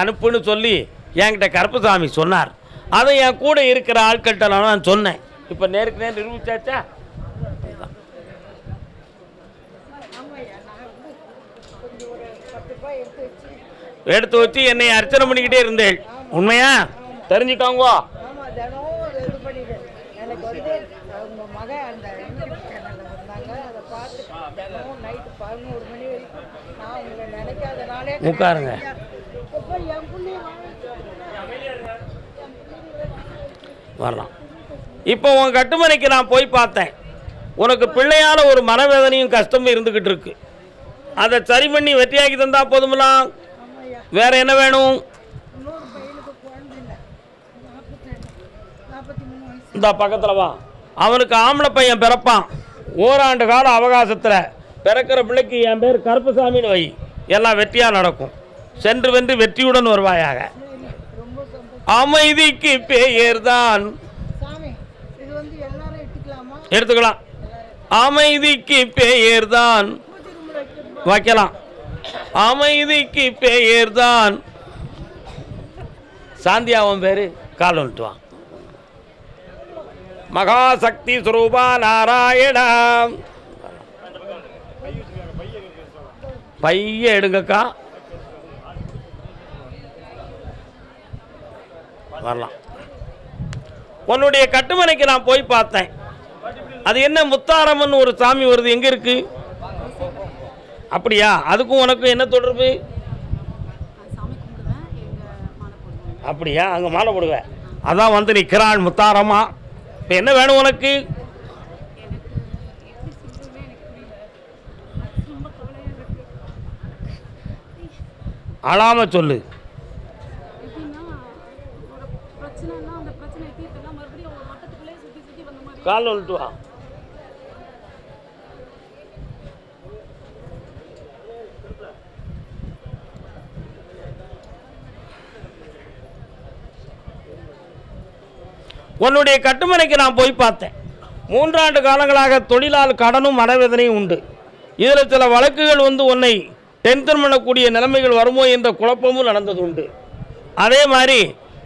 அனுப்புன்னு சொல்லி என்கிட்ட கருப்பசாமி சொன்னார். அதை என் கூட இருக்கிற ஆட்கள்கிட்ட நான் சொன்னேன். இப்போ நேருக்கு நேர் நிரூபிச்சாச்சா? எடுத்து வச்சு என்னை அர்ச்சனை பண்ணிக்கிட்டே இருந்தேன் உண்மையா? தெரிஞ்சுக்கோங்க ஆமா தினம் அதை இது பண்ணிட்டேன் எனக்கு வந்து அவங்க மகன் அந்த யூடியூப் சேனல்ல வந்தாங்க அதை பார்த்து தினமும் நைட்டு பதினோரு மணி வரைக்கும் நான் உங்களை நினைக்காதனாலே உட்காருங்க. அப்ப என் பிள்ளைய வரலாம். இப்போ உன் கட்டுமனைக்கு நான் போய் பார்த்தேன். உனக்கு பிள்ளையால் ஒரு மனவேதனையும் கஷ்டமும் இருந்துக்கிட்டு இருக்கு. அதை சரி பண்ணி வெற்றியாக்கி தந்தால் போதுமெல்லாம் வேற என்ன வேணும்? இந்த பக்கத்தில் வா. அவனுக்கு ஆம்பளை பையன் பிறப்பான். ஓராண்டு கால அவகாசத்தில் பிறக்கிற பிள்ளைக்கு என் பேர் கருப்பசாமின்னு வை. எல்லாம் வெற்றியாக நடக்கும். சென்று வென்று வெற்றியுடன் வருவாயாக. அமைதிக்கு வந்து எல்லாரும் எடுத்துக்கலாமா? அமைதிக்கு ரூமில் வைக்கணும் வைக்கலாம். அமைதிக்கு பெயர்தான். சாந்தியாவன் பேரு? கால் வந்துட்டு வா. மகாசக்தி சுரூபா நாராயணா. பைய எடுங்கக்கா. வரலாம். உன்னுடைய கட்டுமனைக்கு நான் போய் பார்த்தேன். அது என்ன முத்தாரம்னு ஒரு சாமி வருது எங்க இருக்கு? அப்படியா? அதுக்கும் உனக்கும் என்ன தொடர்பு? அப்படியா? அங்கே மாலை போடுவேன் அதான் வந்து நிற்கிறாள் முத்தாரமா இப்போ என்ன வேணும் உனக்கு? எனக்கு சொல்லு சொல்கிறதுனே எனக்கு புரியல அது ரொம்ப கவலையாக இருக்கு அழாம சொல்லு எப்படின்னா ஒரு பிரச்சனைனா அந்த பிரச்சனையை தீர்த்தெல்லாம் மறுபடியும் ஒரு வட்டத்துக்குள்ளே சுற்றி சுற்றி வந்த மாதிரி கால் வந்துட்டு உன்னுடைய கட்டுமனைக்கு நான் போய் பார்த்தேன். மூன்றாண்டு காலங்களாக தொழிலால் கடனும் மனவேதனையும் உண்டு. இதில் சில வழக்குகள் வந்து உன்னை டென்ஷன் பண்ணக்கூடிய நிலைமைகள் வருமோ என்ற குழப்பமும் நடந்தது உண்டு அதே மாதிரி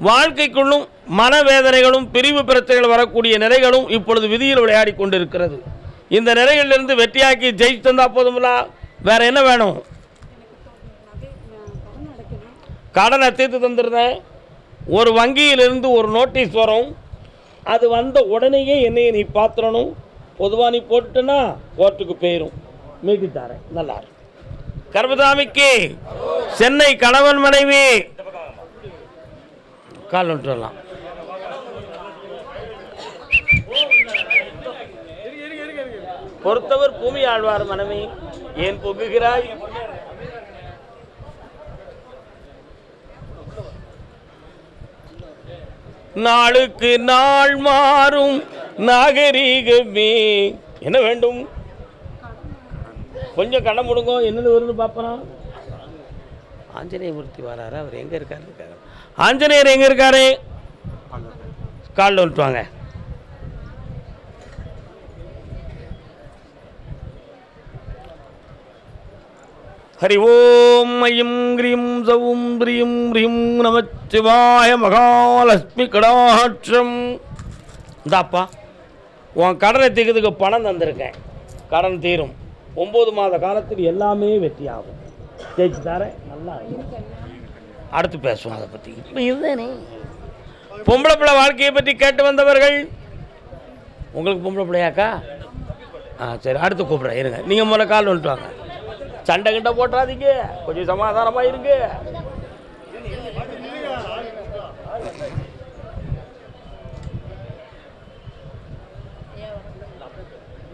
வாழ்க்கைக்குள்ளும் மனவேதனைகளும் பிரிவு பிரச்சனைகள் வரக்கூடிய நிலைகளும் இப்பொழுது விதியில் விளையாடி கொண்டிருக்கிறது. இந்த நிலைகளிலிருந்து வெற்றியாக்கி ஜெயிச்சு தந்தால் போதுங்களா வேற என்ன வேணும்? கடன் அடைக்கணும் கடனை தீர்த்து தந்துருந்தேன். ஒரு வங்கியிலிருந்து ஒரு நோட்டீஸ் வரும். அது வந்த உடனேயே என்னையை நீ பாத்திரணும். பொதுவாக நீ போட்டுட்டனா கோர்ட்டுக்கு போயிடும் மீட்டி தரேன். நல்லா கர்மதாமிக்கு சென்னை கணவன் மனைவி. கால் விட்டுறலாம் பொறுத்தவர் பூமி ஆழ்வார் மனைவி. ஏன் பொங்குகிறாய் நாளுக்கு நாள் மாறும் நாகரீகமே. என்ன வேண்டும்? கொஞ்சம் கண்ணை முடுங்க என்னது வருது பார்ப்போம். ஆஞ்சநேயமூர்த்தி வராரு? அவர் எங்கே இருக்காரு இருக்காரு ஆஞ்சநேயர் எங்கே இருக்காரு? காலில் வந்துட்டு ஹரி ஓம் ஐயம் கிரீம் சவும் ப்ரீம் ஹ்ரீம் நமச்சிவாய மகாலட்சுமி கடாட்சம் இந்தாப்பா உன் கடனை தீர்க்கிறதுக்கு பணம் தந்திருக்கேன். கடன் தீரும். ஒம்பது மாத காலத்தில் எல்லாமே வெற்றியாகும். ஜெயிச்சு தரேன். நல்லா அடுத்து பேசுவோம் அதை பற்றி இப்போ இதுதானே. பொம்பளை பிள்ளை வாழ்க்கையை பற்றி கேட்டு வந்தவர்கள். உங்களுக்கு பொம்பளை பிள்ளையாக்கா? ஆ சரி அடுத்து கூப்பிட்றேன். இருங்க. நீங்கள் முதல்ல கால் வந்துட்டு வாங்க. சண்டை கிட்ட போட்டுறாதீங்க. கொஞ்சம் சமாதானமாக இருங்க.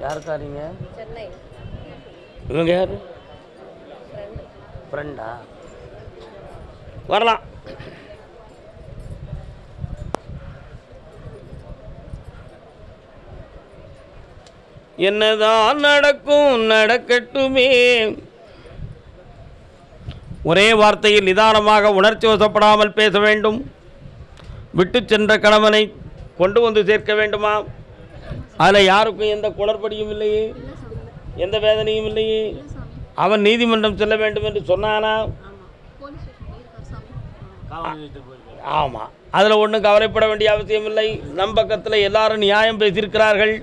யாருக்கா நீங்க? இவங்க யாரு? ஃப்ரெண்டா? வரலாம். என்னதான் நடக்கும் நடக்கட்டுமே. ஒரே வார்த்தையில் நிதானமாக உணர்ச்சி வசப்படாமல் பேச வேண்டும். விட்டு சென்ற கணவனை கொண்டு வந்து சேர்க்க வேண்டுமா? அதில் யாருக்கும் எந்த குளறுபடியும் இல்லையே. எந்த வேதனையும் இல்லையே. அவன் நீதிமன்றம் செல்ல வேண்டும் என்று சொன்னானா? ஆமாம் அதில் ஒன்றும் கவலைப்பட வேண்டிய அவசியமில்லை நம் பக்கத்தில் எல்லாரும் நியாயம் பேசியிருக்கிறார்கள்.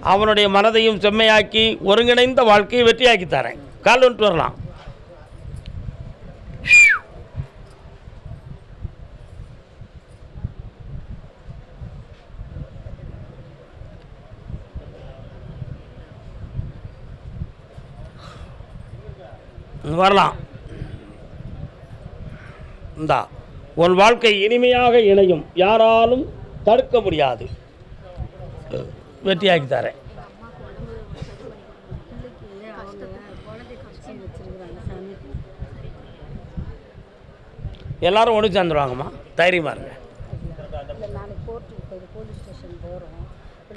அவனுடைய மனதையும் செம்மையாக்கி ஒருங்கிணைந்த வாழ்க்கையை வெற்றியாக்கி தரேன். கால் வந்துட்டு வரலாம். வரலாம். இந்தா உன் வாழ்க்கை இனிமையாக இணையும். யாராலும் தடுக்க முடியாது. வெற்றியாக்கி தரேன். எல்லாரும் ஒன்று சேர்ந்துருவாங்கம்மா. தைரியமாக இருங்க.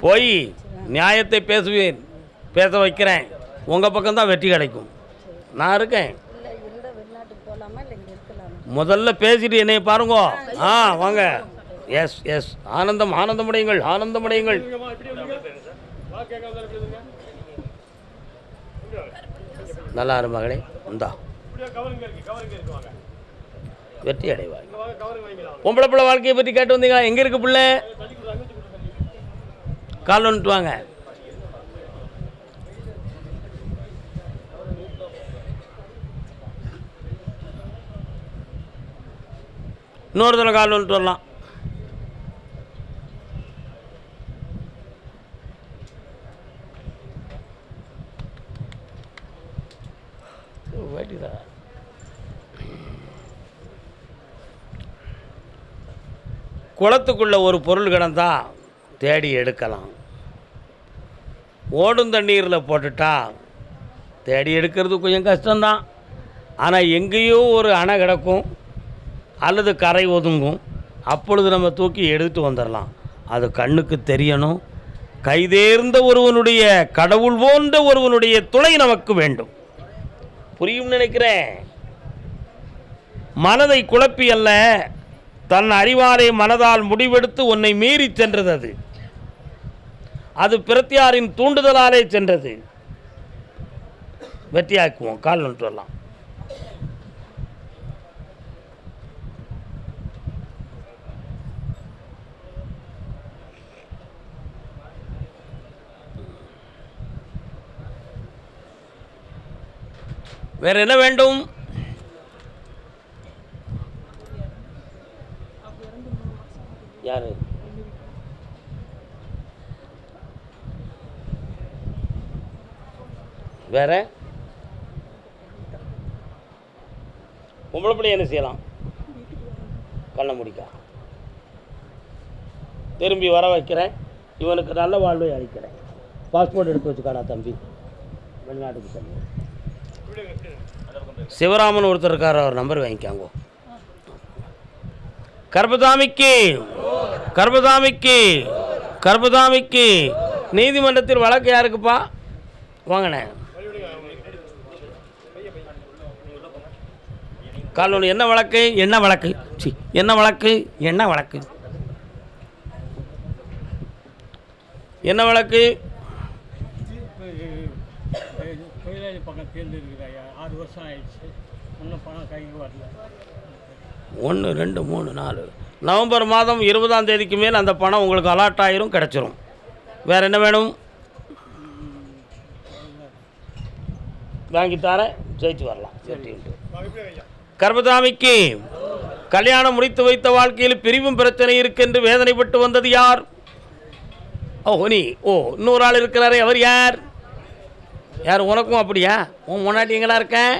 போய் போய் நியாயத்தை பேசுவேன். பேச வைக்கிறேன். உங்கள் பக்கம்தான் வெற்றி கிடைக்கும். நான் இருக்கேன். முதல்ல பேசிட்டு என்னை பாருங்க. ஆ வாங்க. எஸ் எஸ் ஆனந்தம் ஆனந்தமடையுங்கள் ஆனந்தமடையுங்கள். நல்லா இரு மகளே. இந்தா. வெற்றி அடைவாய். பொம்பளை பிள்ளை வாழ்க்கையை பற்றி கேட்டு வந்தீங்களா? எங்கே இருக்கு பிள்ளை? கால் வந்துட்டு வாங்க. இன்னொரு தடவை கால் வந்துட்டு வரலாம். வேட்டிதா குளத்துக்குள்ள ஒரு பொருள் கிடந்தா தேடி எடுக்கலாம். ஓடும் தண்ணீரில் போட்டுட்டா தேடி எடுக்கிறது கொஞ்சம் கஷ்டம்தான். ஆனால் எங்கேயோ ஒரு அணை கிடக்கும். அல்லது கரை ஒதுங்கும். அப்பொழுது நம்ம தூக்கி எடுத்துட்டு வந்துடலாம் அது கண்ணுக்கு தெரியணும். கைதேர்ந்த ஒருவனுடைய கடவுள் போன்ற ஒருவனுடைய துணை நமக்கு வேண்டும். புரியும் நினைக்கிறேன்? மனதை குழப்பி அல்ல தன் அறிவாரை மனதால் முடிவெடுத்து உன்னை மீறி சென்றது அது. அது பிரத்தியாரின் தூண்டுதலாலே சென்றது. வெற்றியாக்குவோம். கால் வந்துட்டு வரலாம். வேறு என்ன வேண்டும்? யார்? வேற? பொம்பளை பிள்ளை என்ன செய்யலாம்? கண்ணை முடிக்கா. திரும்பி வர வைக்கிறேன். இவனுக்கு நல்ல வாழ்வை அளிக்கிறேன். பாஸ்போர்ட் எடுத்து வச்சுக்காடா தம்பி. வெளிநாட்டுக்கு தம்பி சிவராமன் ஒருத்தர் இருக்கார் அவர் நம்பர் வாங்கிக்காங்கோ. கர்பதாமிக்கு கர்பதாமிக்கு கர்பதாமிக்கு நீதிமன்றத்தில் வழக்கு யாருக்குப்பா? வாங்கண்ணே. காலூர் என்ன வழக்கு? என்ன வழக்கு? சி என்ன வழக்கு? என்ன வழக்கு? என்ன வழக்கு? ஒன்று ரெண்டு மூணு நாலு. நவம்பர் மாதம் இருபதாம் தேதிக்கு மேல் அந்த பணம் உங்களுக்கு அலாட் ஆயிரும் கிடச்சிரும். வேறு என்ன வேணும்? வாங்கி தரேன் ஜெயிச்சு வரலாம். வெற்றியுண்டு கர்மதாமிக்கு கல்யாணம் முடித்து வைத்த வாழ்க்கையில் பிரிவும் பிரச்சனை இருக்கென்று வேதனைப்பட்டு வந்தது யார்? ஓ நீ ஓ இன்னொரு ஆள் இருக்கிறாரே அவர் யார்? யார் உனக்கும் அப்படியா? உன் முன்னாடி எங்களா இருக்கேன்?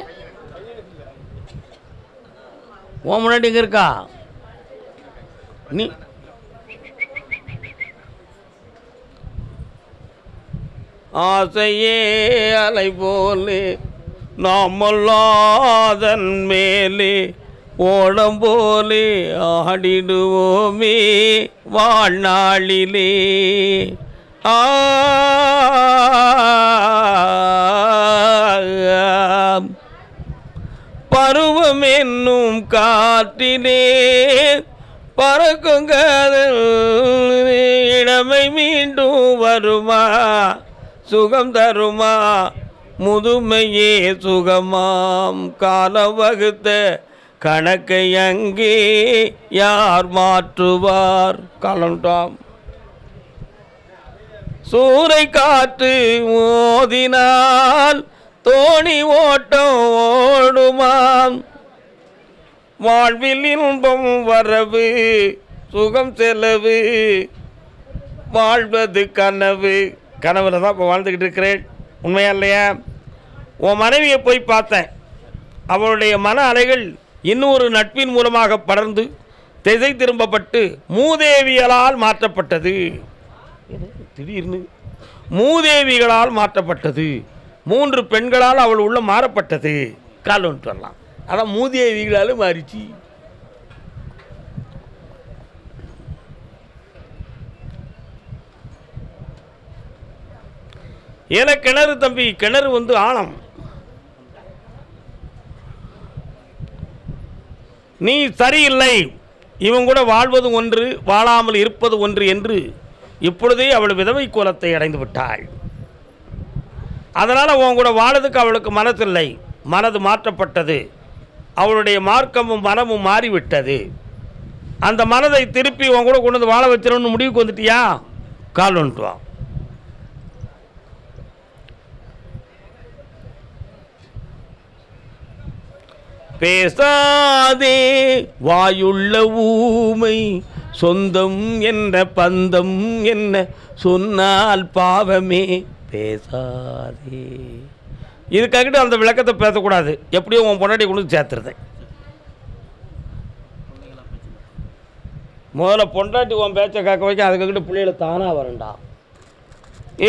உன் முன்னாடி இங்கே இருக்கா நீ ஆசையே அலை போலே நாமல்லாதன் மேலே ஓடம் போலே ஆடிடுவோமே வாழ்நாளிலே ஆ பருவம் என்னும் காற்றிலே பறக்கும் காதல் இளமை மீண்டும் வருமா? சுகம் தருமா? முதுமையே சுகமாம். காலம் வகுத்த கணக்கை அங்கே யார் மாற்றுவார்? கலண்டாம் சூறை காற்று மோதினால் தோணி ஓட்டம் ஓடுமாம் வாழ்வில் இன்பம் வரவு சுகம் செலவு. வாழ்வது கனவு. கனவுல தான் இப்போ வாழ்ந்துக்கிட்டு இருக்கிறேன். உண்மையா இல்லையா? உன் மனைவியை போய் பார்த்தேன். அவளுடைய மன அலைகள் இன்னொரு நட்பின் மூலமாக படர்ந்து திசை திரும்பப்பட்டு மூதேவியலால் மாற்றப்பட்டது. திடீர்னு மூதேவிகளால் மாற்றப்பட்டது. மூன்று பெண்களால் அவள் உள்ள மாறப்பட்டது. கால் வந்துட்டு வரலாம். அதான் மூதேவிகளால் மாறிச்சு ஏன்னா கிணறு தம்பி கிணறு வந்து ஆழம். நீ சரியில்லை. இவன் கூட வாழ்வது ஒன்று வாழாமல் இருப்பது ஒன்று என்று இப்பொழுதே அவள் விதவை கோலத்தை அடைந்து விட்டாள். அதனால் உன் கூட வாழதுக்கு அவளுக்கு மனசில்லை. மனது மாற்றப்பட்டது. அவளுடைய மார்க்கமும் மனமும் மாறிவிட்டது. அந்த மனதை திருப்பி உன் கூட கொண்டு வந்து வாழ வச்சிடணும்னு முடிவுக்கு வந்துட்டியா? கால் வந்துட்டுவான் பேசாதே வாயுள்ள ஊமை சொந்தம் என்ற பந்தம் என்ன சொன்னால் பாவமே. பேசாதே. இதுக்காகிட்டு அந்த விளக்கத்தை பேசக்கூடாது. எப்படியோ உன் பொண்டாட்டி கொண்டு வந்து முதல்ல பொண்டாட்டி உன் பேச்சை காக்க வைக்க அதுக்கிட்ட பிள்ளைகளை தானாக வரண்டா.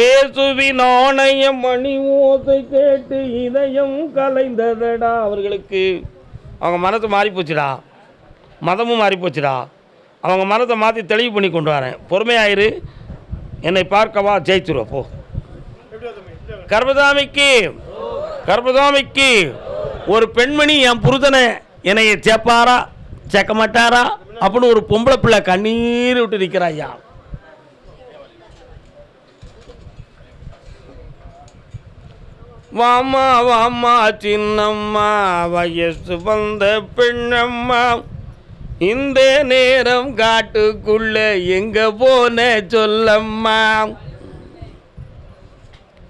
ஏசுவி நாணயம் மணி ஓசை கேட்டு இதயம் கலைந்ததடா அவர்களுக்கு. அவங்க மனசு மாறி போச்சுடா மதமும் மாறி போச்சுடா அவங்க மனத்தை மாற்றி தெளிவு பண்ணி கொண்டு வரேன். பொறுமையாயிரு. என்னை பார்க்கவா ஜெயிச்சிருவா போ. கர்மதாமிக்கு கர்மதாமிக்கு ஒரு பெண்மணி என் புருதனை என்னைய சேப்பாரா சேர்க்க மாட்டாரா? அப்படின்னு ஒரு பொம்பளை பிள்ளை கண்ணீர் விட்டு நிற்கிறா ஐயா. வாமா வாமா சின்னம்மா வயசு வந்த பெண்ணம்மா. இந்த நேரம் காட்டுக்குள்ள எங்க போன சொல்லம்மா.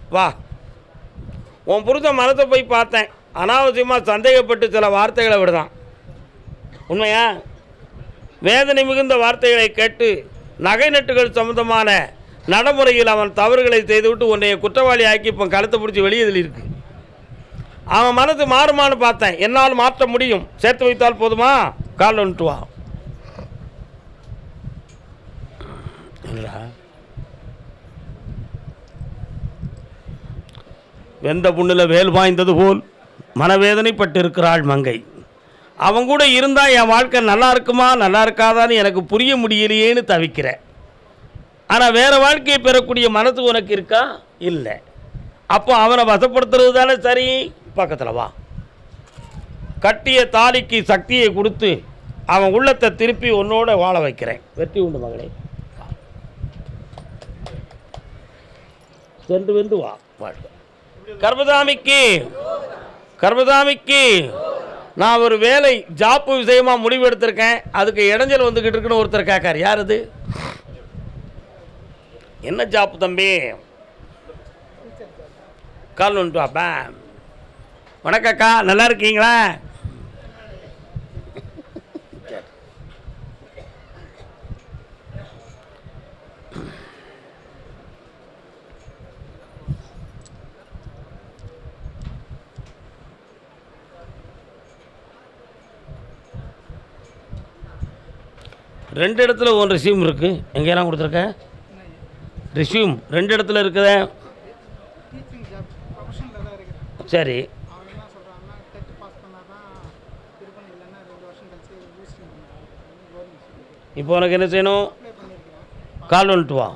வா. உன் புருஷன் மனத்தை போய் பார்த்தேன். அனாவசியமாக சந்தேகப்பட்டு சில வார்த்தைகளை விடுதான். உண்மையா? வேதனை மிகுந்த வார்த்தைகளை கேட்டு நகை நட்டுகள் சம்பந்தமான நடைமுறையில் அவன் தவறுகளை செய்துவிட்டு உன்னைய குற்றவாளி ஆக்கி இப்போ கழுத்தை பிடிச்சி வெளியதில் இருக்கு. அவன் மனது மாறுமான்னு பார்த்தேன். என்னால் மாற்ற முடியும். சேர்த்து வைத்தால் போதுமா? காலில் வந்துட்டு வா என்னடா? வெந்த புண்ணில் வேல் வாய்ந்தது போல் மனவேதனைப்பட்டு இருக்கிறாள் மங்கை. அவன் கூட இருந்தால் என் வாழ்க்கை நல்லா இருக்குமா நல்லா இருக்காதான்னு எனக்கு புரிய முடியலையேன்னு தவிக்கிறேன் ஆனால் வேறு வாழ்க்கையை பெறக்கூடிய மனது உனக்கு இருக்கா? இல்லை. அப்போ அவனை வசப்படுத்துறது தானே சரி? பக்கத்தில் வா. கட்டிய தாலிக்கு சக்தியை கொடுத்து அவன் உள்ளத்தை திருப்பி உன்னோட வாழ வைக்கிறேன். வெற்றி உண்டு மகளே. சென்று வந்து வா வாழ்க்கை கர்மதாமிக்கு கர்மதாமிக்கு நான் ஒரு வேலை ஜாப்பு விஷயமா முடிவு எடுத்திருக்கேன். அதுக்கு இடைஞ்சல் வந்துக்கிட்டு இருக்குன்னு ஒருத்தர் கேட்கார். யார் அது என்ன ஜாப்பு தம்பி? கால் வந்துட்டு வாப்பா வணக்கக்கா நல்லா இருக்கீங்களா? ரெண்டு இடத்துல ஒரு ரெசியூம் இருக்குது எங்கேயெல்லாம் கொடுத்துருக்க? ரெசியூம் ரெண்டு இடத்துல இருக்குதே. சரி. இப்போ உனக்கு என்ன செய்யணும்? கால் வந்துட்டு வா.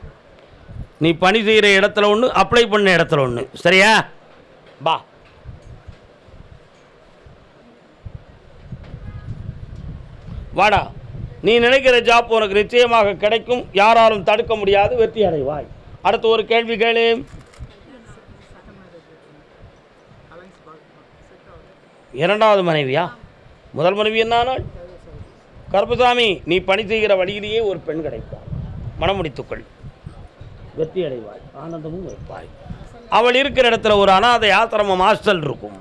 நீ பணி செய்கிற இடத்துல ஒன்று அப்ளை பண்ண இடத்துல ஒன்று சரியா? பா வாடா. நீ நினைக்கிற ஜாப் உனக்கு நிச்சயமாக கிடைக்கும். யாராலும் தடுக்க முடியாது. வெற்றி அடைவாய். அடுத்து ஒரு கேள்வி கேளு. இரண்டாவது மனைவியா? முதல் மனைவி என்னானால் கருப்பசாமி நீ பணி செய்கிற வழியிலேயே ஒரு பெண் கிடைப்பாள். மனம் முடித்துக்கொள். வெற்றி அடைவாய் ஆனந்தமும் வைப்பாய் அவள் இருக்கிற இடத்துல ஒரு அனாதை ஆசிரமம் ஹாஸ்டல் இருக்கும்.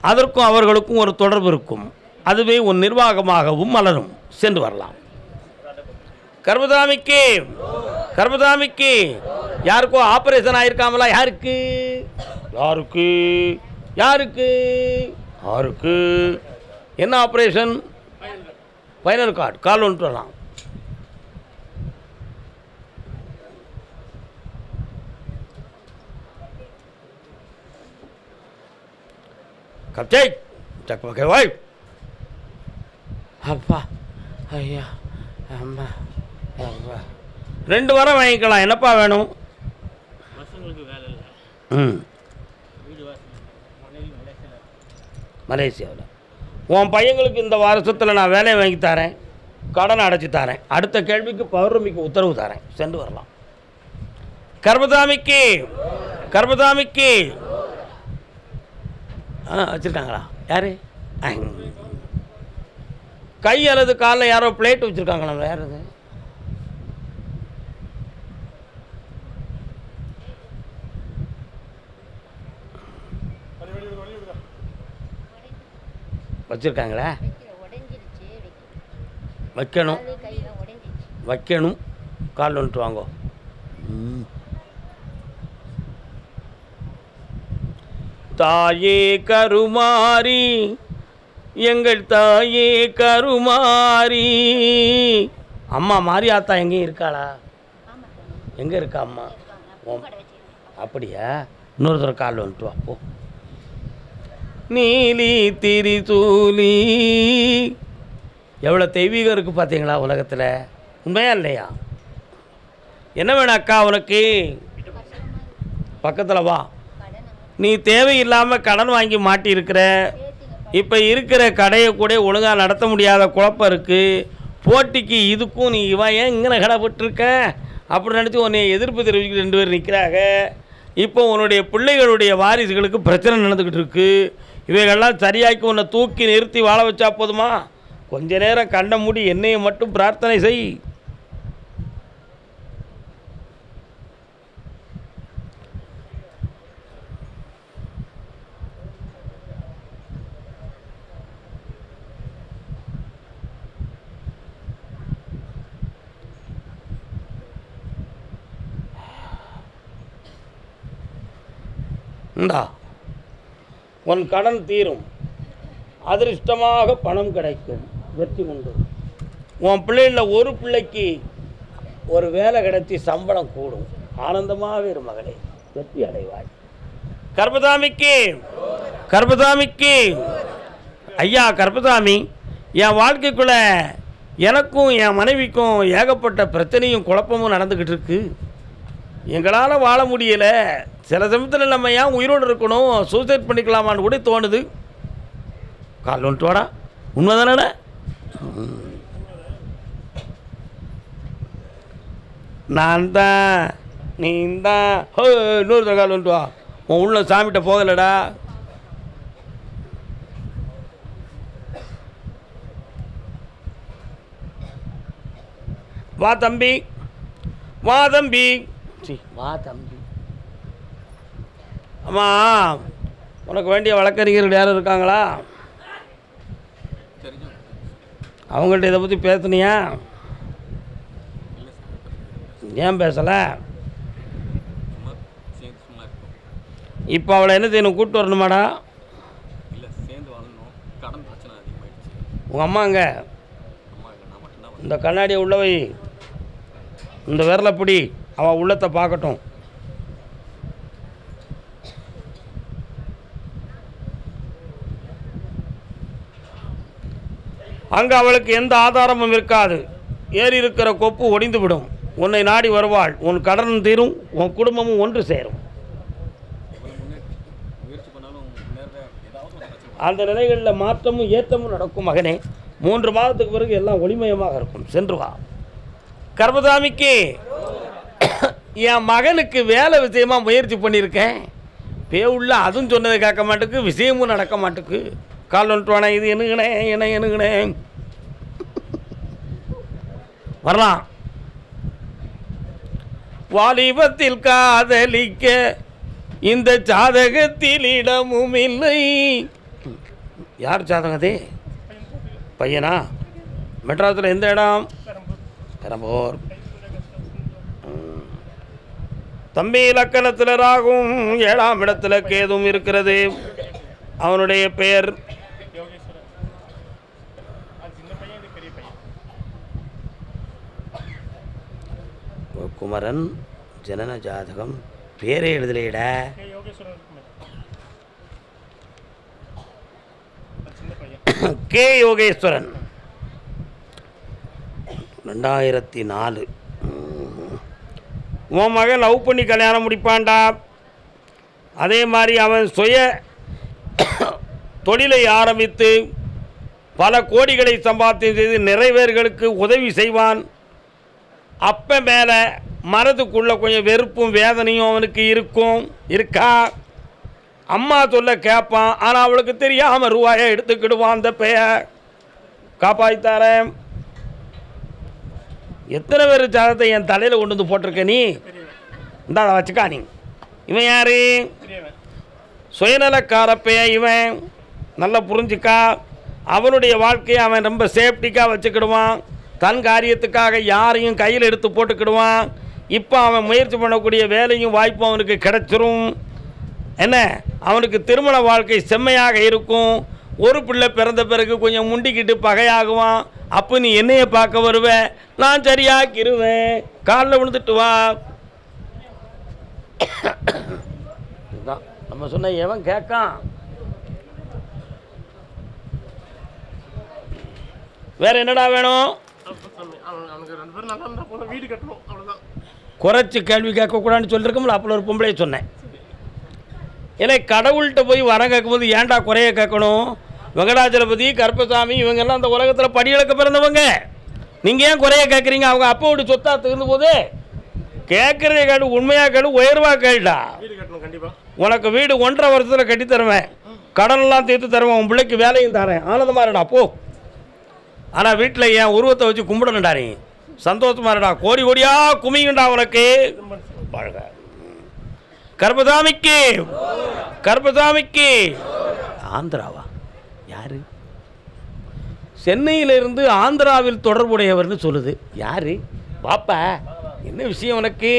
அதற்கும் அவர்களுக்கும் ஒரு தொடர்பு இருக்கும். அதுவே உன் நிர்வாகமாகவும் மலரும். சென்று வரலாம். கர்மசாமிக்கு கர்மசாமிக்கு யாருக்கோ ஆபரேஷன் ஆயிருக்காமலா? யாருக்கு? யாருக்கு? யாருக்கு? யாருக்கு? என்ன ஆபரேஷன் ஃபைனல் கார்டு கால் ஒன்று வரலாம். கப்ஜை சக்கமக்கை வாய் அப்பா ஐயா அம்மா அப்பா. ரெண்டு வாரம் வாங்கிக்கலாம். என்னப்பா வேணும்? ம். மலேசியாவில். உன் பையங்களுக்கு இந்த வருஷத்தில் நான் வேலையை வாங்கி தரேன். கடன் அடைச்சி தரேன். அடுத்த கேள்விக்கு பௌர்ணமிக்கு உத்தரவு தரேன். சென்று வரலாம். கர்மசாமிக்கு கர்மசாமிக்கு. ஆ வச்சுருக்காங்களா? யார்? கை அல்லது காலில் யாரோ பிளேட் வச்சுருக்காங்களா? யார் அது வச்சுருக்காங்களா? வைக்கணும். வைக்கணும். கால் வந்துட்டு வாங்கோ. தாயே கருமாரி எங்கள் தாயே கருமாரி அம்மா மாரியாத்தா எங்கேயும் இருக்காளா? எங்கே இருக்கா அம்மா? உன்- அப்படியா? இன்னொரு தடவை கால் வந்துட்டு வா போ. நீலி திரிசூலி. எவ்வளோ தெய்வீகம் இருக்குது பார்த்தீங்களா உலகத்தில்? உண்மையா இல்லையா? என்ன வேணும் அக்கா உனக்கு? பக்கத்தில் வா. நீ தேவையில்லாமல் கடன் வாங்கி மாட்டியிருக்கிற. இப்போ இருக்கிற கடையை கூட ஒழுங்காக நடத்த முடியாத குழப்பம் இருக்குது போட்டிக்கு இதுக்கும் நீ இவன் ஏன் இங்கே கடைப்பட்டிருக்க அப்படி நினச்சி உன்னை எதிர்ப்பு தெரிவிக்க ரெண்டு பேர் நிற்கிறாங்க இப்போ உன்னுடைய பிள்ளைகளுடைய வாரிசுகளுக்கு பிரச்சனை நடந்துக்கிட்டு இருக்கு. இவைகள்லாம் சரியாக்கி உன்னை தூக்கி நிறுத்தி வாழ வச்சா போதுமா? கொஞ்ச நேரம் கண்ட மூடி என்னையை மட்டும் பிரார்த்தனை செய். இந்தா உன் கடன் தீரும். அதிர்ஷ்டமாக பணம் கிடைக்கும். வெற்றி உண்டு. உன் பிள்ளைகளில் ஒரு பிள்ளைக்கு ஒரு வேலை கிடைச்சி சம்பளம் கூடும். ஆனந்தமாக இரு மகளே. வெற்றி அடைவாய். கர்பதாமிக்கு கர்பதாமிக்கு ஐயா கர்பதாமி என் வாழ்க்கைக்குள்ளே எனக்கும் என் மனைவிக்கும் ஏகப்பட்ட பிரச்சனையும் குழப்பமும் நடந்துக்கிட்டு இருக்குது எங்களால் வாழ முடியல. சில சமயத்தில் நம்ம ஏன் உயிரோடு இருக்கணும்? சூசைட் பண்ணிக்கலாமான்னு கூட தோணுது. கால் வந்துட்டு வாடா. உண்மை தானே நான் தான் நீ தான் ஹோ இன்னொரு கால் வந்துட்டு வா. உன் உள்ள சாமிகிட்ட போகலடா. வா தம்பி. வா தம்பி. சீ, வா தம்பி. அம்மா உனக்கு வேண்டிய வழக்கறிஞர்கள் யாரும் இருக்காங்களா? அவங்கள்ட்ட இதை பற்றி பேசுனியா? ஏன் பேசலை? இப்போ அவளை என்ன செய்யணும் கூப்பிட்டு வரணுமாடா? உங்கள் அம்மாங்க இந்த கண்ணாடியை உள்ள வை. இந்த விரலை பிடி. அவள் உள்ளத்தை பார்க்கட்டும். அங்கே அவளுக்கு எந்த ஆதாரமும் இருக்காது. ஏறி இருக்கிற கொப்பு ஒடிந்து விடும் உன்னை நாடி வருவாள். உன் கடன் தீரும். உன் குடும்பமும் ஒன்று சேரும். அந்த நிலைகளில் மாற்றமும் ஏற்றமும் நடக்கும் மகனே. மூன்று மாதத்துக்கு பிறகு எல்லாம் ஒளிமயமாக இருக்கும். சென்று வா. கர்மதாமிக்கு. என் மகனுக்கு வேலை விஷயமா முயற்சி பண்ணியிருக்கேன். பேவுள்ள அதுவும் சொன்னதை கேட்க மாட்டுக்கு விஷயமும் நடக்க மாட்டுக்கு. கால் வந்துட்டு இது என்னங்கண்ணே என்ன என்னங்கண்ணே வரலாம். வாலிபத்தில் காதலிக்க இந்த ஜாதகத்தில் இடமும் இல்லை. யார் ஜாதகம் அது? பையனா? மெட்ராஸில் எந்த இடம்? பெரம்பூர். தம்பி இலக்கணத்தில் ராகும் ஏழாம் இடத்துல கேதும் இருக்கிறது. அவனுடைய பெயர் குமரன் ஜனன ஜாதகம் பேரே எழுதலையடா. கே யோகேஸ்வரன். ரெண்டாயிரத்தி நாலு. உன் மகன் லவ் பண்ணி கல்யாணம் முடிப்பான்டா. அதே மாதிரி அவன் சுய தொழிலை ஆரம்பித்து பல கோடிகளை சம்பாத்தியம் செய்து நிறைவேர்களுக்கு உதவி செய்வான். அப்போ மேலே மனதுக்குள்ளே கொஞ்சம் வெறுப்பும் வேதனையும் அவனுக்கு இருக்கும். இருக்கா? அம்மா சொல்ல கேட்பான் ஆனால் அவளுக்கு தெரியாமல் ரூபாயை எடுத்துக்கிடுவான் அந்த பெய காப்பாய்த்தாரேன் எத்தனை பேர் ஜாதகத்தை என் தலையில் கொண்டு வந்து போட்டிருக்க நீ? இந்த அதை வச்சுக்கா நீ. இவன் யார்? சுயநலக்காரப்பைய இவன். நல்லா புரிஞ்சுக்கா. அவனுடைய வாழ்க்கையை அவன் ரொம்ப சேஃப்டிக்காக வச்சுக்கிடுவான். தன் காரியத்துக்காக யாரையும் கையில் எடுத்து போட்டுக்கிடுவான். இப்போ அவன் முயற்சி பண்ணக்கூடிய வேலையும் வாய்ப்பும் அவனுக்கு கிடைச்சிரும். என்ன? அவனுக்கு திருமண வாழ்க்கை செம்மையாக இருக்கும். ஒரு பிள்ளை பிறந்த பிறகு கொஞ்சம் முண்டிக்கிட்டு பகையாகுவான். அப்போ நீ என்னைய பார்க்க வருவ? நான் சரியாக்கிருவேன். காலில் விழுந்துட்டு வா. இதுதான் நம்ம சொன்ன எவன் கேட்கான்? வேற என்னடா வேணும்? குறைச்சி கேள்வி கேட்கக்கூடாதுன்னு சொல்லியிருக்கோம்ல அப்போ ஒரு பொம்பளையை சொன்னேன். ஏன்னா கடவுள்கிட்ட போய் வரம் கேட்கும்போது ஏன்டா குறைய கேட்கணும்? வெங்கடாச்சலபதி கருப்பசாமி இவங்கெல்லாம் அந்த உலகத்தில் படியிழக்க பிறந்தவங்க. நீங்கள் ஏன் குறைய கேட்குறீங்க அவங்க அப்பாவோட சொத்தா தகுந்த போது. கேட்குறத கேடு உண்மையாக கேடு உயர்வாக கண்டிப்பா. உனக்கு வீடு ஒன்றரை வருஷத்தில் கட்டி தருவேன். கடனெல்லாம் தீர்த்து தருவேன் உன் பிள்ளைக்கு வேலையும் தரேன். ஆனந்தமாக இருடா போ. ஆனால் வீட்டில் என் உருவத்தை வச்சு கும்பிடணும்டா நீ. சந்தோஷமா இருடா. கோடி கோடியா குமியுண்டா உனக்கு. வாழ்க. கர்பசாமிக்கு கர்பசாமிக்கு ஆந்திராவா? யாரு? சென்னையிலிருந்து ஆந்திராவில் தொடர்புடையவர்னு சொல்லுது. யாரு? வாப்பா என்ன விஷயம் உனக்கு.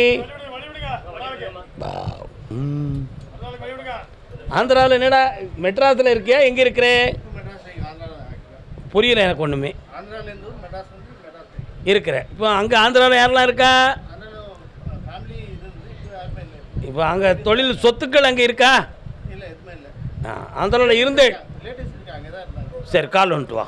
ஆந்திராவில் என்னடா மெட்ராஸில் இருக்கியா? எங்கே இருக்கிற? புரியல எனக்கு ஒன்றுமே இருக்கிற. இப்போ அங்கே ஆந்திராவில் யாரெல்லாம் இருக்கா? இப்போ அங்கே தொழில் சொத்துக்கள் அங்கே இருக்கா இல்லை எதுவுமே இல்லை ஆ ஆந்திராவில் இருந்து. ரிலேட்டிவ்ஸ் இருக்காங்க அங்கே தான் இருந்தாங்க. சரி கால் வந்துட்டு வா.